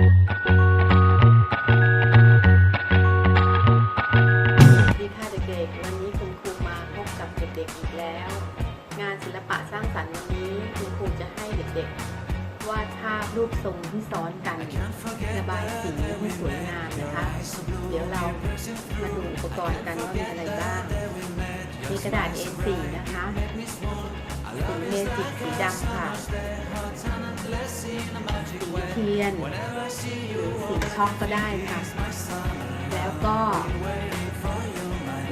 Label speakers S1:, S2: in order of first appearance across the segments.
S1: สวัสดีค่ะเด็กๆ วันนี้คุณครูมาพบกับเด็กๆอีกแล้ว งานศิลปะสร้างสรรค์วันนี้คุณครูจะให้เด็กๆ วาดภาพรูปทรงที่ซ้อนกันระบายสีให้สวยงามนะคะ เดี๋ยวเรามาดูอุปกรณ์กันว่ามีอะไรบ้าง มีกระดาษ A4 นะคะสีเมจิกสีดำค่ะ เทียนหรือสีช็อกก็ได้ค่ะแล้วก็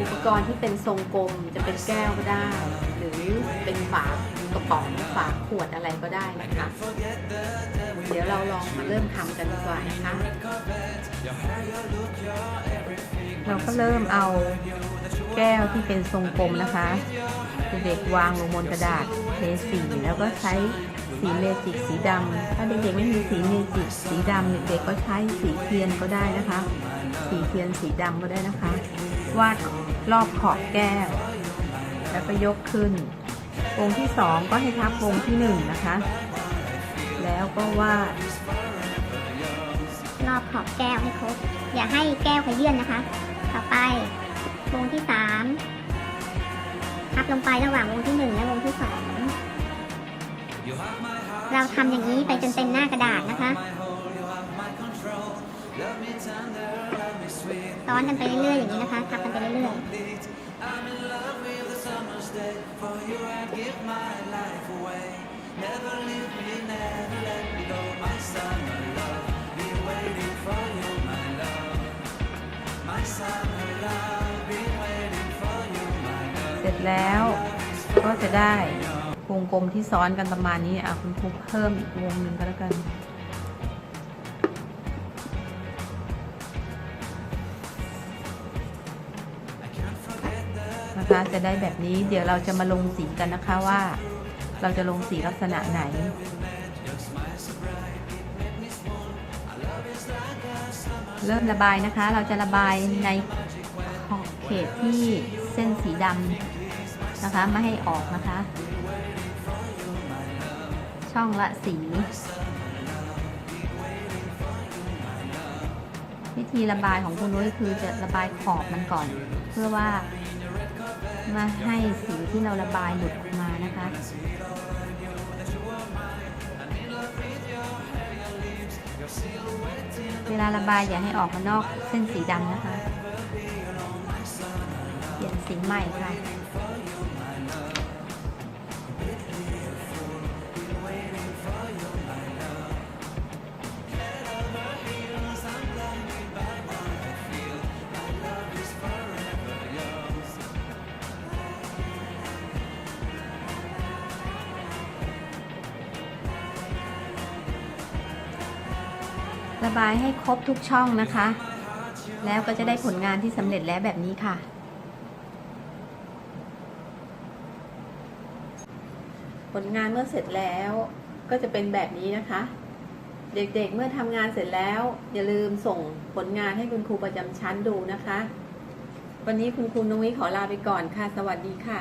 S1: อุปกรณ์ที่เป็นทรงกลมจะเป็นแก้วก็ได้ หรือเป็นฝากระป๋องฝาขวดอะไรก็ได้นะคะเดี๋ยวเราลองมาเริ่มทำกันดีกว่านะคะ เราก็เริ่มเอา แก้วที่เป็นทรงกลมนะคะเด็กวางลงบนกระดาษเทสีแล้วก็ใช้สีเมจิกสีดำถ้าเด็กๆไม่มีสีเมจิกสีดำเด็กๆก็ใช้สีเทียนก็ได้นะคะ สีเทียนสีดำก็ได้นะคะ วาดรอบขอบแก้ว แล้วก็ยกขึ้นวงที่สองก็ให้ทับวงที่หนึ่งนะคะ แล้วก็วาด
S2: รอบขอบแก้วให้ครบ อย่าให้แก้วขยื่นนะคะ ต่อไป วงที่สามพับลงไประหว่างวงที่หนึ่งและวงที่สองเราทำอย่างนี้ไปจนเต็มหน้ากระดาษนะคะซ้อนกันไปเรื่อยๆอย่างนี้นะคะทับกันไปเรื่อยๆ
S1: แล้วก็จะได้วงกลมที่ซ้อนกันประมาณนี้อะคุณครูเพิ่มอีกวงหนึ่งก็แล้วกัน นะคะจะได้แบบนี้เดี๋ยวเราจะมาลงสีกันนะคะว่า เราจะลงสีลักษณะไหนเริ่มระบายนะคะ เราจะระบายในขอบเขตที่เส้นสีดำ นะคะไม่ให้ออกนะคะ ช่องละสีวิธีระบายของคุณนุ้ยคือจะระบายขอบมันก่อน เพื่อว่ามาให้สีที่เราระบายหลุดออกมานะคะเวลาระบายอย่าให้ออกมานอกเส้นสีดำนะคะ เปลี่ยนสีใหม่ค่ะ ระบายให้ครบทุกช่องนะคะ แล้วก็จะได้ผลงานที่สำเร็จแล้วแบบนี้ค่ะ ผลงานเมื่อเสร็จแล้วก็จะเป็นแบบนี้นะคะ เด็กๆเมื่อทำงานเสร็จแล้ว อย่าลืมส่งผลงานให้คุณครูประจำชั้นดูนะคะ วันนี้คุณครูนุ้ยขอลาไปก่อนค่ะ สวัสดีค่ะ